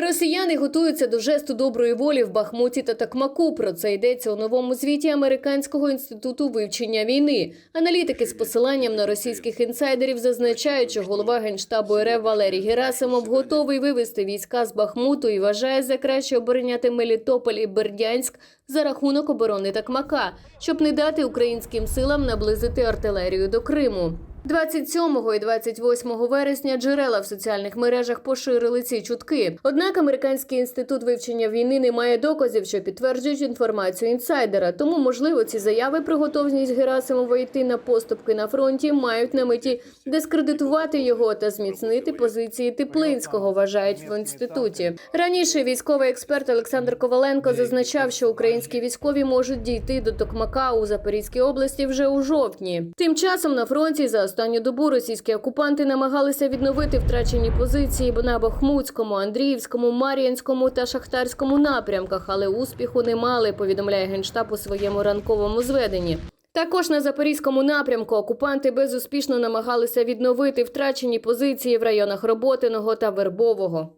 Росіяни готуються до жесту доброї волі в Бахмуті та Такмаку. Про це йдеться у новому звіті Американського інституту вивчення війни. Аналітики з посиланням на російських інсайдерів зазначають, що голова генштабу РФ Валерій Герасимов готовий вивести війська з Бахмуту і вважає за краще обороняти Мелітополь і Бердянськ за рахунок оборони Такмака, щоб не дати українським силам наблизити артилерію до Криму. 27 і 28 вересня джерела в соціальних мережах поширили ці чутки. Однак американський інститут вивчення війни не має доказів, що підтверджують інформацію інсайдера. Тому, можливо, ці заяви про готовність Герасимова йти на поступки на фронті мають на меті дискредитувати його та зміцнити позиції Теплинського. Вважають в інституті. Раніше військовий експерт Олександр Коваленко зазначав, що українські військові можуть дійти до Токмака у Запорізькій області вже у жовтні. Тим часом на фронті за останню добу російські окупанти намагалися відновити втрачені позиції на Бахмутському, Андріївському, Мар'їнському та Шахтарському напрямках, але успіху не мали. Повідомляє генштаб у своєму ранковому зведенні. Також на запорізькому напрямку окупанти безуспішно намагалися відновити втрачені позиції в районах Роботиного та Вербового.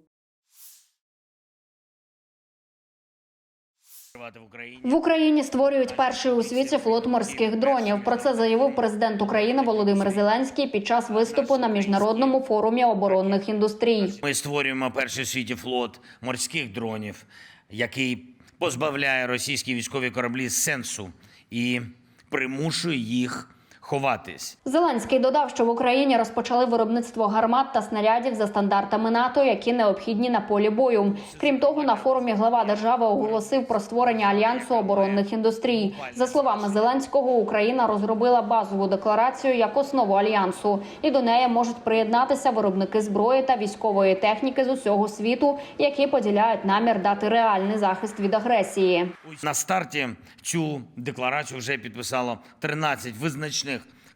В Україні. Створюють перший у світі флот морських дронів. Про це заявив президент України Володимир Зеленський під час виступу на міжнародному форумі оборонних індустрій. Ми створюємо перший у світі флот морських дронів, який позбавляє російські військові кораблі сенсу і примушує їх ховатись. Зеленський додав, що в Україні розпочали виробництво гармат та снарядів за стандартами НАТО, які необхідні на полі бою. Крім того, на форумі глава держави оголосив про створення альянсу оборонних індустрій. За словами Зеленського, Україна розробила базову декларацію як основу альянсу, і до неї можуть приєднатися виробники зброї та військової техніки з усього світу, які поділяють намір дати реальний захист від агресії. На старті цю декларацію вже підписало 13 визначних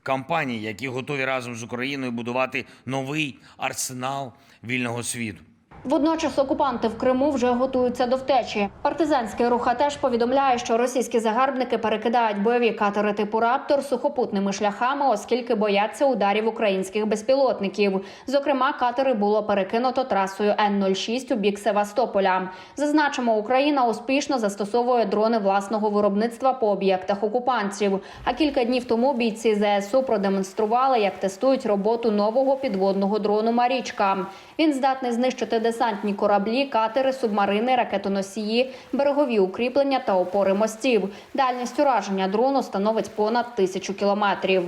компаній, які готові разом з Україною будувати новий арсенал вільного світу. Водночас окупанти в Криму вже готуються до втечі. Партизанський рух теж повідомляє, що російські загарбники перекидають бойові катери типу Раптор сухопутними шляхами, оскільки бояться ударів українських безпілотників. Зокрема, катери було перекинуто трасою Н-06 у бік Севастополя. Зазначимо, Україна успішно застосовує дрони власного виробництва по об'єктах окупантів. А кілька днів тому бійці ЗСУ продемонстрували, як тестують роботу нового підводного дрону Марічка. Він здатний знищити десантні кораблі, катери, субмарини, ракетоносії, берегові укріплення та опори мостів. Дальність ураження дрону становить понад тисячу кілометрів.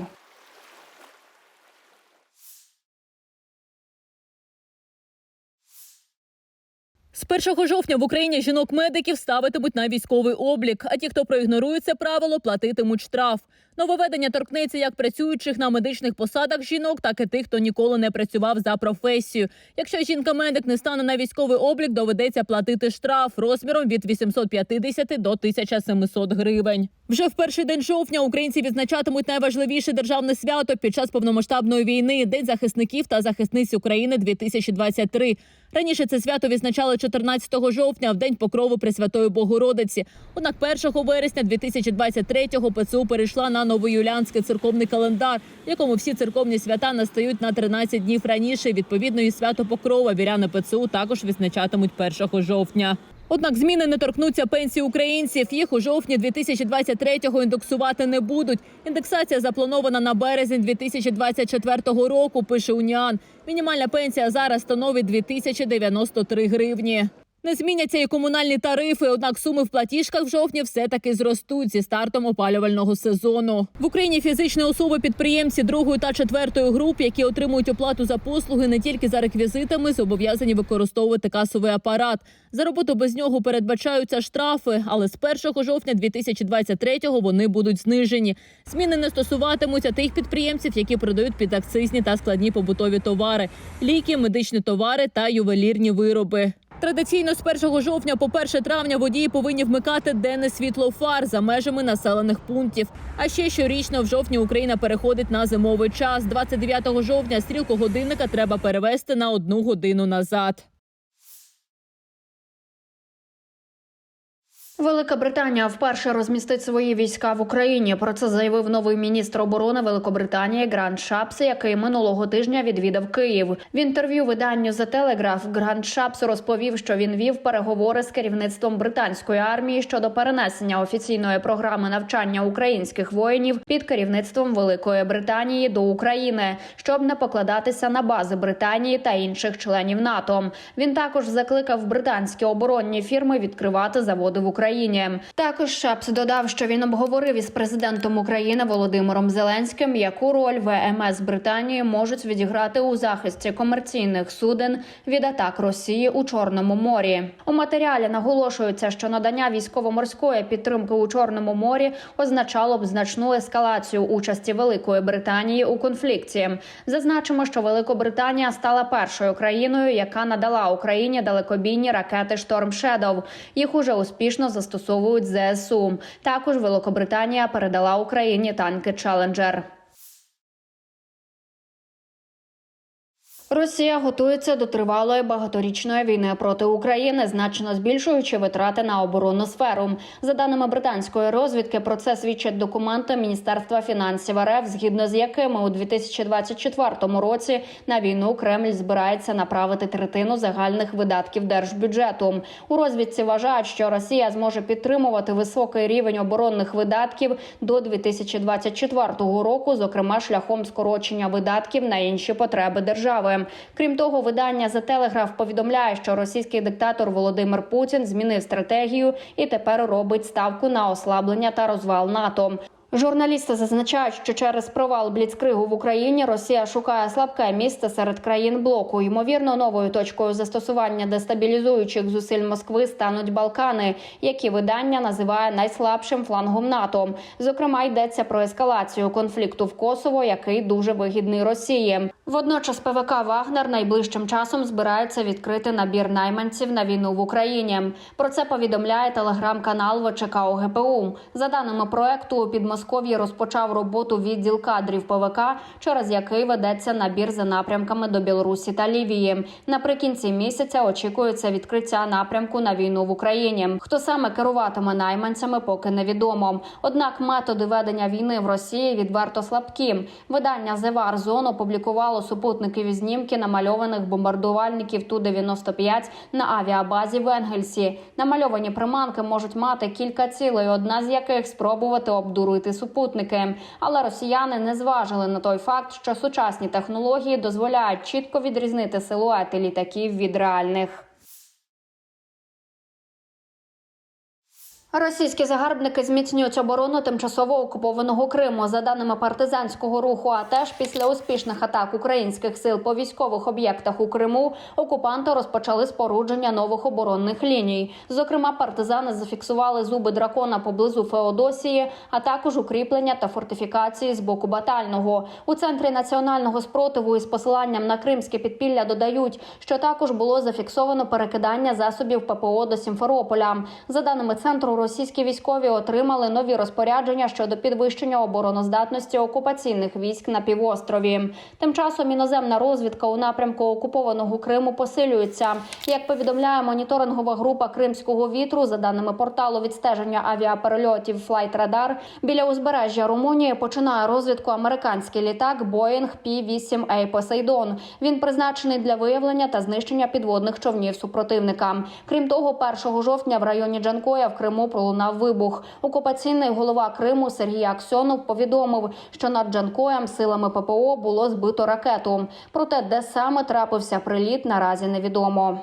З 1 жовтня в Україні жінок-медиків ставитимуть на військовий облік. А ті, хто проігнорує це правило, платитимуть штраф. Нововведення торкнеться як працюючих на медичних посадах жінок, так і тих, хто ніколи не працював за професією. Якщо жінка-медик не стане на військовий облік, доведеться платити штраф розміром від 850 до 1700 гривень. Вже в перший день жовтня українці відзначатимуть найважливіше державне свято під час повномасштабної війни День захисників та захисниць України 2023. Раніше це свято відзначали 14 жовтня в день покрову Пресвятої Богородиці. Однак 1 вересня 2023-го ПЦУ перейшла на новоюліанський церковний календар, в якому всі церковні свята настають на 13 днів раніше. Відповідно, і свято Покрова віряни ПЦУ також відзначатимуть 1 жовтня. Однак зміни не торкнуться пенсії українців. Їх у жовтні 2023-го індексувати не будуть. Індексація запланована на березень 2024 року. Пише Уніан. Мінімальна пенсія зараз становить 2093 гривні. Не зміняться і комунальні тарифи, однак суми в платіжках в жовтні все таки зростуть зі стартом опалювального сезону. В Україні фізичні особи підприємці другої та четвертої груп, які отримують оплату за послуги не тільки за реквізитами, зобов'язані використовувати касовий апарат. За роботу без нього передбачаються штрафи, але з 1 жовтня 2023-го вони будуть знижені. Зміни не стосуватимуться тих підприємців, які продають підакцизні та складні побутові товари, ліки, медичні товари та ювелірні вироби. Традиційно з 1 жовтня по 1 травня водії повинні вмикати денне світло фар за межами населених пунктів. А ще щорічно в жовтні Україна переходить на зимовий час. 29 жовтня стрілку годинника треба перевести на одну годину назад. Велика Британія вперше розмістить свої війська в Україні. Про це заявив новий міністр оборони Великобританії Грант Шапс, який минулого тижня відвідав Київ. В інтерв'ю виданню The Telegraph Грант Шапс розповів, що він вів переговори з керівництвом британської армії щодо перенесення офіційної програми навчання українських воїнів під керівництвом Великої Британії до України, щоб не покладатися на бази Британії та інших членів НАТО. Він також закликав британські оборонні фірми відкривати заводи в Україні. Також Шапс додав, що він обговорив із президентом України Володимиром Зеленським, яку роль ВМС Британії можуть відіграти у захисті комерційних суден від атак Росії у Чорному морі. У матеріалі наголошується, що надання військово-морської підтримки у Чорному морі означало б значну ескалацію участі Великої Британії у конфлікті. Зазначимо, що Великобританія стала першою країною, яка надала Україні далекобійні ракети Шторм Шедов. Їх уже успішно застосовують ЗСУ. Також Великобританія передала Україні танки Челенджер. Росія готується до тривалої багаторічної війни проти України, значно збільшуючи витрати на оборонну сферу. За даними британської розвідки, про це свідчать документи Міністерства фінансів РФ, згідно з якими у 2024 році на війну Кремль збирається направити третину загальних видатків держбюджету. У розвідці вважають, що Росія зможе підтримувати високий рівень оборонних видатків до 2024 року, зокрема шляхом скорочення видатків на інші потреби держави. Крім того, видання за телеграф повідомляє, що російський диктатор Володимир Путін змінив стратегію і тепер робить ставку на ослаблення та розвал НАТО. Журналісти зазначають, що через провал бліцкригу в Україні Росія шукає слабке місце серед країн блоку. Ймовірно, новою точкою застосування дестабілізуючих зусиль Москви стануть Балкани, які видання називає найслабшим флангом НАТО. Зокрема, йдеться про ескалацію конфлікту в Косово, який дуже вигідний Росії. Водночас ПВК Вагнер найближчим часом збирається відкрити набір найманців на війну в Україні. Про це повідомляє телеграм-канал ВЧК ОГПУ. За даними проекту, у Підмосков'ї розпочав роботу відділ кадрів ПВК, через який ведеться набір за напрямками до Білорусі та Лівії. Наприкінці місяця очікується відкриття напрямку на війну в Україні. Хто саме керуватиме найманцями, поки невідомо. Однак методи ведення війни в Росії відверто слабкі. Видання The War Zone опублікувало супутникові знімки намальованих бомбардувальників ту 95 на авіабазі в Енгельсі. Намальовані приманки можуть мати кілька цілей, одна з яких спробувати обдурити супутники. Але росіяни не зважили на той факт, що сучасні технології дозволяють чітко відрізнити силуети літаків від реальних. Російські загарбники зміцнюють оборону тимчасово окупованого Криму. За даними партизанського руху, а теж після успішних атак українських сил по військових об'єктах у Криму окупанти розпочали спорудження нових оборонних ліній. Зокрема, партизани зафіксували зуби дракона поблизу Феодосії, а також укріплення та фортифікації з боку батального. У центрі національного спротиву із посиланням на кримське підпілля додають, що також було зафіксовано перекидання засобів ППО до Сімферополя. За даними центру, російські військові отримали нові розпорядження щодо підвищення обороноздатності окупаційних військ на півострові. Тим часом іноземна розвідка у напрямку окупованого Криму посилюється. Як повідомляє моніторингова група Кримського вітру, за даними порталу відстеження авіаперельотів Radar, біля узбережжя Румунії починає розвідку американський літак Boeing P-8A Poseidon. Він призначений для виявлення та знищення підводних човнів супротивника. Крім того, 1 жовтня в районі Джанкоя в Криму пролунав вибух. Окупаційний голова Криму Сергій Аксьонов повідомив, що над Джанкоєм силами ППО було збито ракету. Проте, де саме трапився приліт, наразі невідомо.